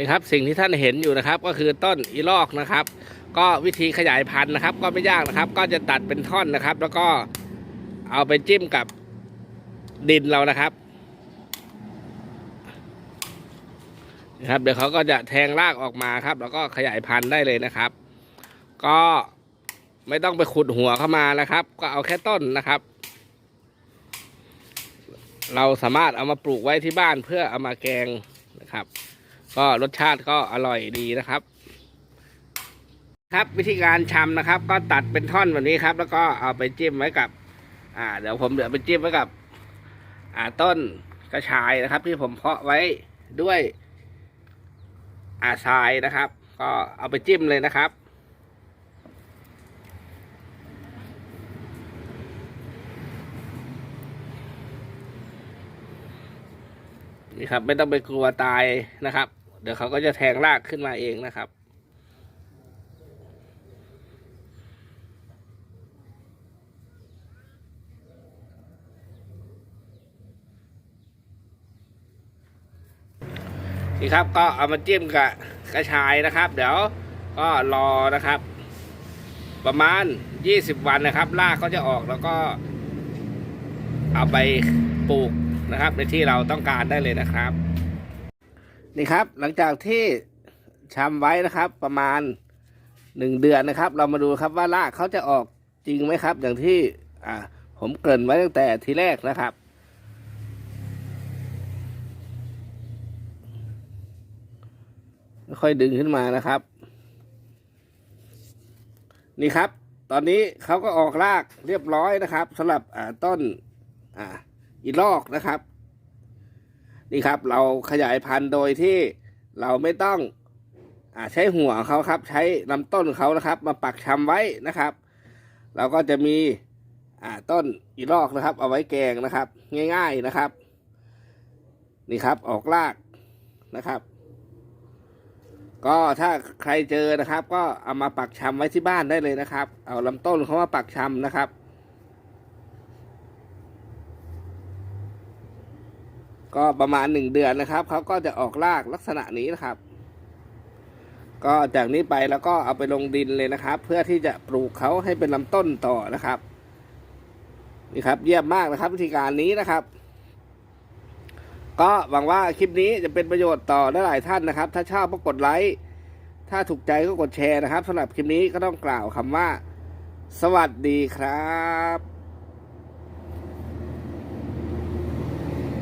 นี่ครับสิ่งที่ท่านเห็นอยู่นะครับ ก็คือต้นอีลอกนะครับ ก็วิธีขยายพันธุ์นะครับ ก็ไม่ยากนะครับ ก็จะตัดเป็นท่อนนะครับ แล้วก็เอาไปจิ้มกับดินเรานะครับนะครับเดี๋ยวเขาก็จะแทงรากออกมาครับ แล้วก็ขยายพันธุ์ได้เลยนะครับ ก็ไม่ต้องไปขุดหัวเข้ามานะครับ ก็เอาแค่ต้นนะครับ เราสามารถเอามาปลูกไว้ที่บ้านเพื่อเอามาแกงนะครับ ก็รสชาติก็อร่อยดีนะครับ ครับวิธีการชำนะครับ ก็ตัดเป็นท่อนแบบนี้ครับ แล้วก็เอาไปจิ้มไว้กับ อ่า เดี๋ยวผมเดี๋ยวไปจิ้มไว้กับ อ่าต้นกระชายนะครับ ที่ผมเพาะไว้ด้วยอาทรายนะครับ ก็เอาไปจิ้มเลยนะครับนี่ครับไม่ต้องไปกลัวตายนะครับ เดี๋ยวเขาก็จะแทงรากขึ้นมาเองนะครับ นี่ครับก็เอามาจิ้มกับกระชายนะครับ เดี๋ยวก็รอนะครับ ประมาณ 20 วันนะครับรากก็จะออกแล้วก็ เอาไปปลูกนะครับในที่เราต้องการได้เลยนะครับ นี่ครับ หลังจากที่ชำไว้นะครับ ประมาณหนึ่งเดือนนะครับ เรามาดูครับว่ารากเขาจะออกจริงไหมครับ อย่างที่อ่าผมเกริ่นไว้ตั้งแต่ทีแรกนะครับค่อยดึงขึ้นมานะครับ นี่ครับ ตอนนี้เขาก็ออกรากเรียบร้อยนะครับสำหรับต้นออีลอกนะครับ นี่ครับ เราขยายพันธุ์โดยที่เราไม่ต้องอใช้หัวเขาครับ ใช้ลำต้นเขานะครับ มาปักชำไว้นะครับ เราก็จะมีต้นอีลอกนะครับ เอาไว้แกงนะครับ ง่ายๆนะครับ นี่ครับออกรากนะครับ ก็ถ้าใครเจอนะครับ ก็เอามาปักชำไว้ที่บ้านได้เลยนะครับ เอาลำต้นเขามาปักชำนะครับ ก็ประมาณหนึ่งเดือนนะครับเขาก็จะออกรากลักษณะนี้นะครับ ก็จากนี้ไปแล้วก็เอาไปลงดินเลยนะครับ เพื่อที่จะปลูกเขาให้เป็นลำต้นต่อนะครับนี่ครับ เยี่ยมมากนะครับ วิธีการนี้นะครับ ก็หวังว่าคลิปนี้จะเป็นประโยชน์ต่อหลายท่านนะครับ ถ้าชอบก็กดไลค์ถ้าถูกใจก็กดแชร์นะครับสำหรับคลิปนี้ก็ต้องกล่าวคำว่า สวัสดีครับ